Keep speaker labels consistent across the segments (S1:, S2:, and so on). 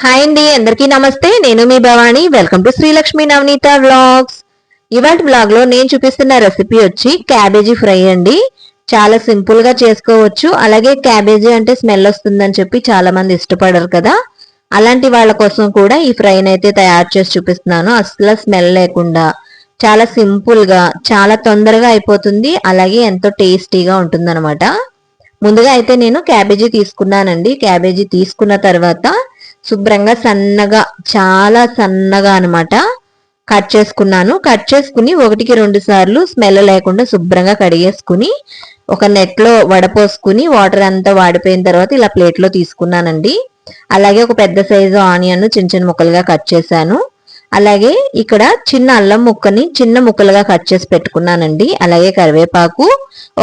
S1: Hi అండి అందరికీ నమస్తే. నేను మీ Bhavani. Welcome to Srilakshmi Navaneetha vlogs ఇవాటి వ్లాగ్లో నేను చూపిస్తున్న రెసిపీ వచ్చి క్యాబేజీ ఫ్రై అండి. చాలా సింపుల్గా చేసుకోవచ్చు. అలాగే క్యాబేజీ అంటే స్మెల్ వస్తుందని చెప్పి చాలా మంది ఇష్టపడరు కదా. అలాంటి వాళ్ళ కోసం కూడా ఈ ఫ్రైని అయితే తయారు చేసి చూపిస్తున్నాను. అసలు స్మెల్ లేకుండా. చాలా సింపుల్గా చాలా తొందరగా అయిపోతుంది. అలాగే ఎంతో టేస్టీగా ఉంటుంది ముందుగా అయితే నేను క్యాబేజీ తీసుకున్నానండి. క్యాబేజీ తీసుకున్న తర్వాత శుభ్రంగా సన్నగా చాలా సన్నగా అనమాట కట్ చేసుకున్నాను. కట్ చేసుకుని ఒకటికి రెండు సార్లు స్మెల్ లేకుండా శుభ్రంగా కడిగేసుకుని ఒక నెట్లో వడపోసుకుని వాటర్ అంతా వాడిపోయిన తర్వాత ఇలా ప్లేట్లో తీసుకున్నానండి. అలాగే ఒక పెద్ద సైజు ఆనియన్ చిన్న చిన్న ముక్కలుగా కట్ చేశాను. అలాగే ఇక్కడ చిన్న అల్లం ముక్కని చిన్న ముక్కలుగా కట్ చేసి పెట్టుకున్నానండి. అలాగే కరివేపాకు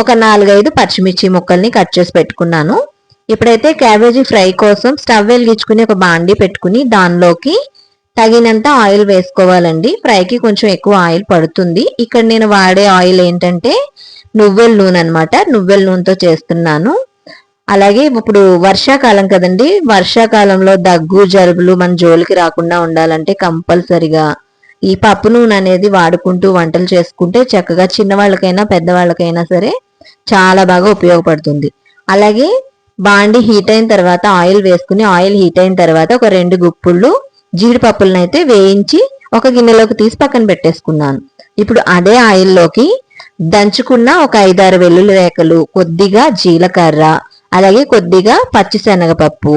S1: ఒక నాలుగైదు పచ్చిమిర్చి ముక్కల్ని కట్ చేసి పెట్టుకున్నాను. ఇప్పుడైతే క్యాబేజీ ఫ్రై కోసం స్టవ్ వెలిగించుకుని ఒక బాండి పెట్టుకుని దానిలోకి తగినంత ఆయిల్ వేసుకోవాలండి. ఫ్రైకి కొంచెం ఎక్కువ ఆయిల్ పడుతుంది. ఇక్కడ నేను వాడే ఆయిల్ ఏంటంటే నువ్వెల నూనె అనమాట నువ్వెల నూనెతో చేస్తున్నాను. అలాగే ఇప్పుడు వర్షాకాలం కదండి. వర్షాకాలంలో దగ్గు జలుబులు మన జోలికి రాకుండా ఉండాలంటే కంపల్సరిగా ఈ పప్పు నూనె అనేది వాడుకుంటూ వంటలు చేసుకుంటే చక్కగా చిన్నవాళ్ళకైనా పెద్దవాళ్ళకైనా సరే చాలా బాగా ఉపయోగపడుతుంది. అలాగే బాండి హీట్ అయిన తర్వాత ఆయిల్ వేసుకుని ఆయిల్ హీట్ అయిన తర్వాత ఒక రెండు గుప్పుళ్ళు జీడిపప్పులను అయితే వేయించి ఒక గిన్నెలోకి తీసి పక్కన పెట్టేసుకున్నాను. ఇప్పుడు అదే ఆయిల్లోకి దంచుకున్న ఒక ఐదారు వెల్లుల్లి రేఖలు కొద్దిగా జీలకర్ర అలాగే కొద్దిగా పచ్చిశనగపప్పు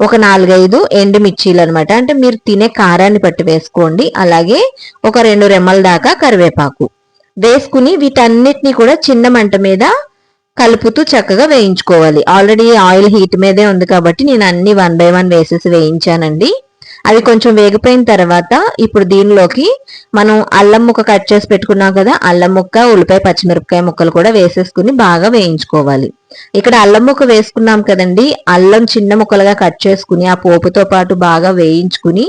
S1: ఒక నాలుగైదు ఎండుమిర్చీలు అనమాట అంటే మీరు తినే కారాన్ని పట్టి వేసుకోండి. అలాగే ఒక రెండు రెమ్మల దాకా కరివేపాకు వేసుకుని వీటన్నిటిని కూడా చిన్న మంట మీద కలుపుతూ చక్కగా వేయించుకోవాలి. ఆల్రెడీ ఆయిల్ హీట్ మీదే ఉంది కాబట్టి నేను అన్ని వన్ బై వన్ వేసేసి వేయించానండి. అవి కొంచెం వేగిపోయిన తర్వాత ఇప్పుడు దీనిలోకి మనం అల్లం ముక్క కట్ చేసి పెట్టుకున్నాం కదా అల్లం ముక్క ఉల్లిపాయ పచ్చిమిరపకాయ ముక్కలు కూడా వేసేసుకుని బాగా వేయించుకోవాలి. ఇక్కడ అల్లం ముక్క వేసుకున్నాం కదండి అల్లం చిన్న ముక్కలుగా కట్ చేసుకుని ఆ పోపుతో పాటు బాగా వేయించుకుని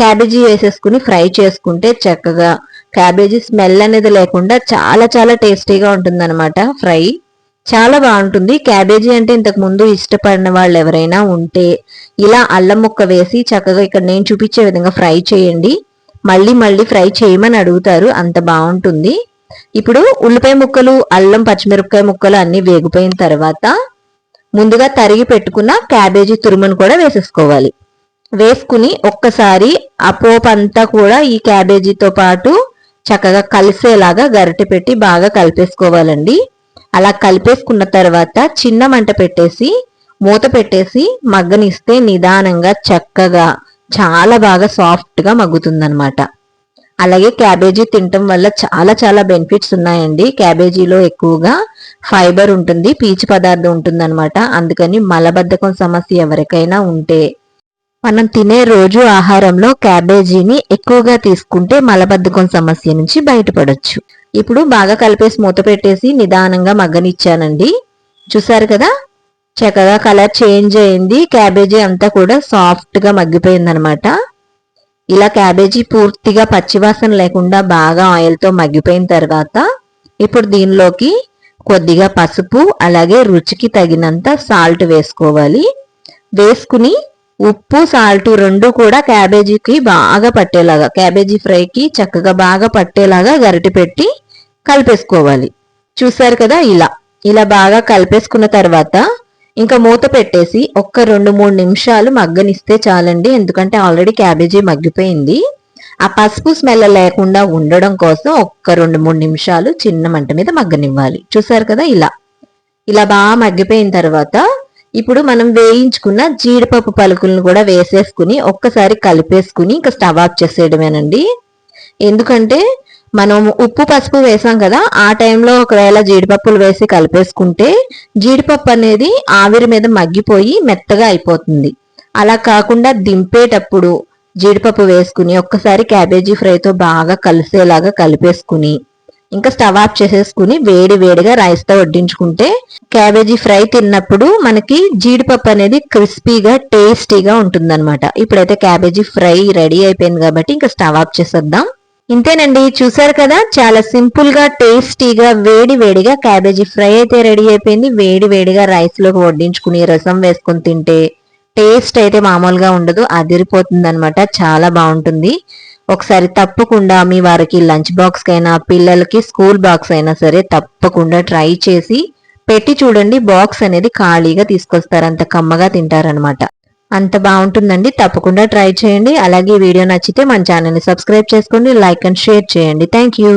S1: క్యాబేజీ వేసేసుకుని ఫ్రై చేసుకుంటే చక్కగా క్యాబేజీ స్మెల్ అనేది లేకుండా చాలా చాలా టేస్టీగా ఉంటుంది ఫ్రై. చాలా బాగుంటుంది. క్యాబేజీ అంటే ఇంతకు ముందు ఇష్టపడిన వాళ్ళు ఎవరైనా ఉంటే ఇలా అల్లం ముక్క వేసి చక్కగా ఇక్కడ నేను చూపించే విధంగా ఫ్రై చేయండి. మళ్ళీ మళ్ళీ ఫ్రై చేయమని అడుగుతారు. అంత బాగుంటుంది. ఇప్పుడు ఉల్లిపాయ ముక్కలు అల్లం పచ్చిమిరపకాయ ముక్కలు అన్ని వేగిపోయిన తర్వాత ముందుగా తరిగి పెట్టుకున్న క్యాబేజీ తురుమును కూడా వేసేసుకోవాలి. వేసుకుని ఒక్కసారి ఆ అంతా కూడా ఈ క్యాబేజీతో పాటు చక్కగా కలిసేలాగా గరిటె పెట్టి బాగా కలిపేసుకోవాలండి. అలా కలిపేసుకున్న తర్వాత చిన్న మంట పెట్టేసి మూత పెట్టేసి మగ్గనిస్తే నిదానంగా చక్కగా చాలా బాగా సాఫ్ట్గా మగ్గుతుందనమాట అలాగే క్యాబేజీ తినటం వల్ల చాలా చాలా బెనిఫిట్స్ ఉన్నాయండి. క్యాబేజీలో ఎక్కువగా ఫైబర్ ఉంటుంది పీచు పదార్థం ఉంటుందన్నమాట. అందుకని మలబద్ధకం సమస్య ఎవరికైనా ఉంటే. మనం తినే రోజు ఆహారంలో క్యాబేజీని ఎక్కువగా తీసుకుంటే మలబద్ధకం సమస్య నుంచి బయటపడొచ్చు. ఇప్పుడు బాగా కలిపేసి మూత పెట్టేసి నిదానంగా మగ్గనిచ్చానండి. చూసారు కదా? చక్కగా కలర్ చేంజ్ అయింది. క్యాబేజీ అంతా కూడా సాఫ్ట్గా మగ్గిపోయిందనమాట. ఇలా క్యాబేజీ పూర్తిగా పచ్చివాసన లేకుండా బాగా ఆయిల్తో మగ్గిపోయిన తర్వాత ఇప్పుడు దీనిలోకి కొద్దిగా పసుపు అలాగే రుచికి తగినంత సాల్ట్ వేసుకోవాలి. వేసుకుని ఉప్పు సాల్ట్ రెండు కూడా క్యాబేజీకి బాగా పట్టేలాగా క్యాబేజీ ఫ్రైకి చక్కగా బాగా పట్టేలాగా గరిటె పెట్టి కలిపేసుకోవాలి. చూసారు కదా ఇలా. ఇలా బాగా కలిపేసుకున్న తర్వాత ఇంకా మూత పెట్టేసి ఒక్క రెండు మూడు నిమిషాలు మగ్గనిస్తే చాలండి. ఎందుకంటే ఆల్రెడీ క్యాబేజీ మగ్గిపోయింది. ఆ పసుపు స్మెల్ లేకుండా ఉండడం కోసం ఒక్క రెండు మూడు నిమిషాలు చిన్న మంట మీద మగ్గనివ్వాలి. చూసారు కదా ఇలా. ఇలా బాగా మగ్గిపోయిన తర్వాత ఇప్పుడు మనం వేయించుకున్న జీడిపప్పు పలుకులను కూడా వేసేసుకుని ఒక్కసారి కలిపేసుకుని ఇంకా స్టవ్ ఆఫ్ చేసేయడమేనండి. ఎందుకంటే మనం ఉప్పు పసుపు వేసాం కదా ఆ టైంలో ఒకవేళ జీడిపప్పులు వేసి కలిపేసుకుంటే జీడిపప్పు అనేది ఆవిరి మీద మగ్గిపోయి మెత్తగా అయిపోతుంది. అలా కాకుండా దింపేటప్పుడు జీడిపప్పు వేసుకుని ఒక్కసారి క్యాబేజీ ఫ్రైతో బాగా కలిసేలాగా కలిపేసుకుని ఇంకా స్టవ్ ఆఫ్ చేసేసుకుని వేడి వేడిగా రైస్తో వడ్డించుకుంటే క్యాబేజీ ఫ్రై తిన్నప్పుడు మనకి జీడిపప్పు అనేది క్రిస్పీగా టేస్టీగా ఉంటుందన్నమాట. ఇప్పుడైతే క్యాబేజీ ఫ్రై రెడీ అయిపోయింది కాబట్టి ఇంకా స్టవ్ ఆఫ్ చేసేద్దాం. ఇంతేనండి చూసారు కదా? చాలా సింపుల్గా టేస్టీగా వేడి వేడిగా క్యాబేజీ ఫ్రై అయితే రెడీ అయిపోయింది. వేడి వేడిగా రైస్లోకి వడ్డించుకుని రసం వేసుకుని తింటే టేస్ట్ అయితే మామూలుగా ఉండదు అదిరిపోతుంది అనమాట చాలా బాగుంటుంది. ఒకసారి తప్పకుండా మీ వారికి లంచ్ బాక్స్ కైనా పిల్లలకి స్కూల్ బాక్స్ అయినా సరే తప్పకుండా ట్రై చేసి పెట్టి చూడండి. బాక్స్ అనేది ఖాళీగా తీసుకొస్తారు అంత కమ్మగా తింటారనమాట అంత బాగుంటుందండి. తప్పకుండా ట్రై చేయండి. అలాగే వీడియో నచ్చితే మన ఛానల్ని సబ్స్క్రైబ్ చేసుకోండి లైక్ అండ్ షేర్ చేయండి. Thank you.